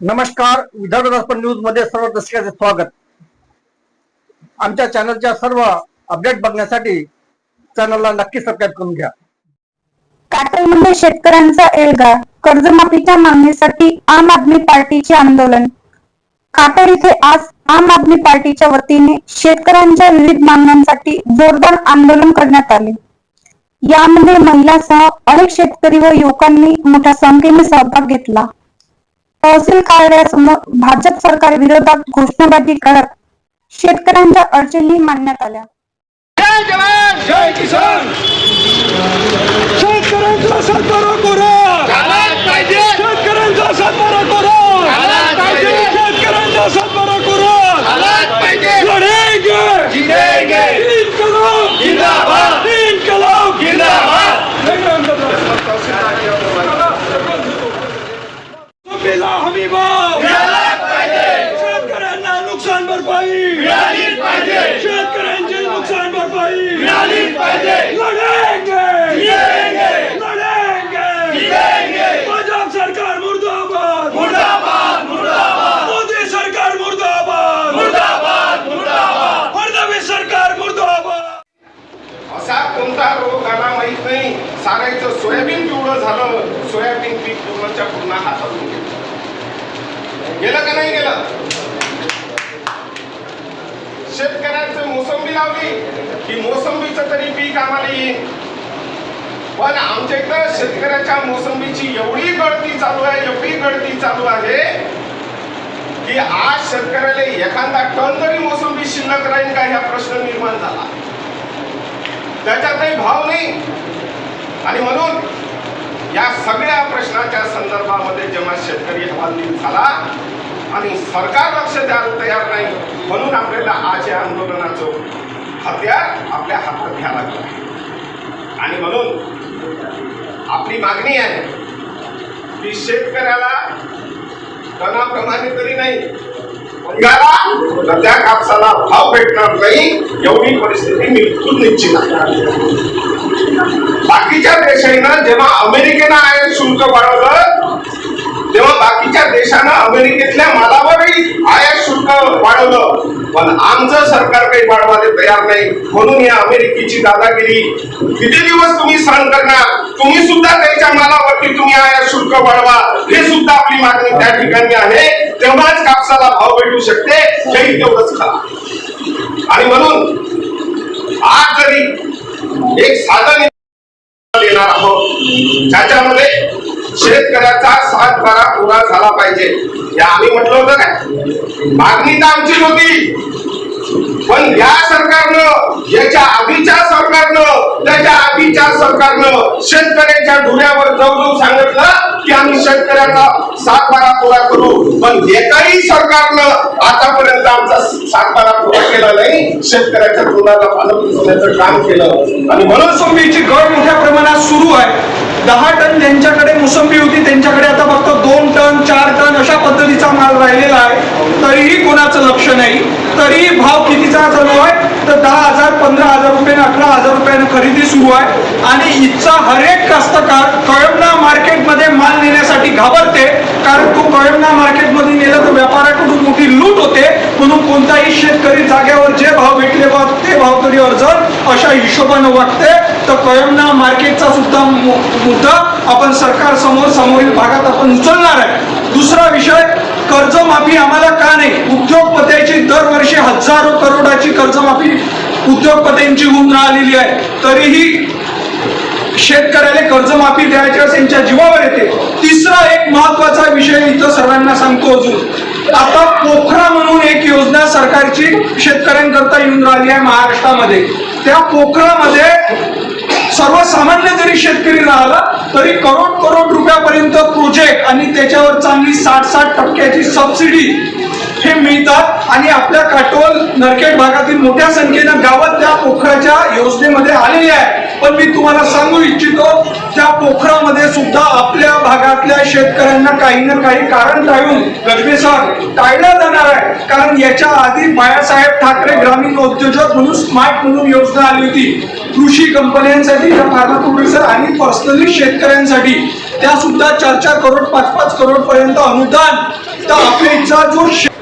नमस्कार विदर्भ दर्पण न्यूजमध्ये सर्व दर्शकांचे स्वागत. आमच्या चॅनलच्या सर्व अपडेट बघण्यासाठी चॅनलला नक्की सबस्क्राईब करून घ्या. काटोलमध्ये शेतकऱ्यांचा एल्गार कर्जमाफीच्या मागणीसाठी आम आदमी पार्टीचे आंदोलन. काटोल इथे आज आम आदमी पार्टीच्या वतीने शेतकऱ्यांच्या विविध मागण्यांसाठी जोरदार आंदोलन करण्यात आले. यामध्ये महिलासह अनेक शेतकरी व युवकांनी मोठ्या संख्येने सहभाग घेतला. तहसील कार्यालयासमोर भाजप सरकार विरोधात घोषणाबाजी करत शेतकऱ्यांच्या अडचणी मांडण्यात आल्या. शेतकऱ्यांचा कोरा! शेतकऱ्यांचा कोरा! शेतकऱ्यांचा कोरा! लढेंगे जिंदाबाद! झालं सोयाबीन पीक पूर्णच्या पूर्ण हातातून गेलं. गेलं का नाही गेलं? शेतकऱ्यांचं मोसंबी लावली. की मोसंबीचं तरी पीक आम्हाला येईल. पण आमच्या इकडं शेतकऱ्याच्या मोसंबीची एवढी गळती चालू आहे एवढी गळती चालू आहे की आज शेतकऱ्याला एखादा टन तरी मोसंबी शिल्लक राहील का ह्या प्रश्न निर्माण झाला. त्याच्यातही काही भाव नाही. आणि म्हणून या सगळ्या प्रश्नाच्या संदर्भामध्ये जेव्हा शेतकरी हवालदिल झाला आणि सरकार लक्ष द्यायला तयार नाही म्हणून आपल्याला आज या आंदोलनाचं हत्यार आपल्या हातात घ्यावं लागलं. आणि म्हणून आपली मागणी आहे की शेतकऱ्याला टनाप्रमाणे तरी नाही त्या कापसाला भाव भेटणार नाही एवढी परिस्थिती बिलकुल निश्चित आहे. बाकीच्या जेव्हा अमेरिकेनं आयात शुल्क वाढवलं तेव्हा बाकीच्या देशानं अमेरिकेतल्या मालावरही आयात शुल्क वाढवलं. पण आमचं सरकार काही वाढवायला तयार नाही. म्हणून या अमेरिकेची दादागिरी. किती दिवस तुम्ही सहन करणार? तुम्ही सुद्धा त्यांच्या मालावरती तुम्ही आयात शुल्क वाढवा. हे सुद्धा आपली मागणी त्या ठिकाणी आहे. तेव्हाच कापसाला भाव भेटू शकते. हेही तेवढंच खरं आणि म्हणून आज जरी एक साधन आहोत ज्याच्यामध्ये शेतकऱ्याचा सातबारा पुरा झाला पाहिजे. हे आम्ही म्हटलं होतं काय? मागणी तर आमचीच होती. पण या सरकारनं याच्या आधीच्या सरकारनं त्याच्या आधीच्या सरकारनं शेतकऱ्यांच्या धुऱ्यावर जाऊ जाऊ सांगितलं की आम्ही शेतकऱ्याचा सातबारा पुरा करू. पण एकाही सरकारनं आतापर्यंत आमचा सातबारा पुरा केला नाही. शेतकऱ्याच्या धुराला पालन पुसण्याचं काम केलं. आणि म्हणून मोसंबीची गळ मोठ्या प्रमाणात सुरू आहे. दहा टन ज्यांच्याकडे मोसंबी होती त्यांच्याकडे आता फक्त दोन टन चार टन अशा पद्धतीचा माल राहिलेला आहे. तरीही कोणाचं लक्ष नाही. तरीही भाव कितीचा चालू आहे? तर दहा हजार पंधरा हजार रुपयाने अठरा हजार रुपयाने खरेदी सुरू आहे. आणि इथचा हरेक कास्तकार कळमना मार्केटमध्ये माल नेण्यासाठी घाबरते. कारण तो कळमना मार्केटमध्ये नेला तर व्यापाऱ्याकडून मोठी लूट होते. म्हणून कोणताही शेतकरी जागेवर जे भाव भेटले बा ते भाव अशा हिशोबानं वाटते तर कळमना मार्केटचा सुद्धा मुद्दा आपण सरकार समोर समोरील भागात आपण उचलणार आहे. दुसरा विषय कर्जमाफी आम्हाला का नाही? उद्योगपत्याची दरवर्षी हजारो करोडाची कर्जमाफी उद्योगपत्यांची होऊन राहिलेली आहे. तरीही शेतकऱ्याला कर्जमाफी द्यायच्या त्यांच्या जीवावर येते. तिसरा एक महत्त्वाचा विषय इथं सर्वांना सांगतो अजून. आता पोखरा म्हणून एक योजना सरकारची शेतकऱ्यांकरता येऊन राहिली आहे महाराष्ट्रामध्ये. त्या पोखरामध्ये सर्वसामान्य जरी शेतकरी राहिला तरी करोड करोड रुपयापर्यंत प्रोजेक्ट आणि त्याच्यावर चांगली साठ साठ टक्क्याची सबसिडी हे मिळतात आणि आपल्या काटोल नरखेड भागातील मोठ्या संख्येनं गावात त्या पोखराच्या योजनेमध्ये आलेली आहे. पण मी तुम्हाला सांगू इच्छितो त्या पोखरामध्ये सुद्धा आपल्या भागातल्या शेतकऱ्यांना काही ना काही कारण टाळून गजबेसर टाळलं जाणार आहे. कारण याच्या आधी बाळासाहेब ठाकरे ग्रामीण उद्योजक म्हणून स्मार्ट म्हणून योजना आली होती. कृषी कंपन्यांसाठी या फार्मा प्रोड्युसर आणि पर्सनली शेतकऱ्यांसाठी. त्या सुद्धा चार चार करोड पाच पाच करोड पर्यंत अनुदान. तर आपल्या इच्छा जो शे-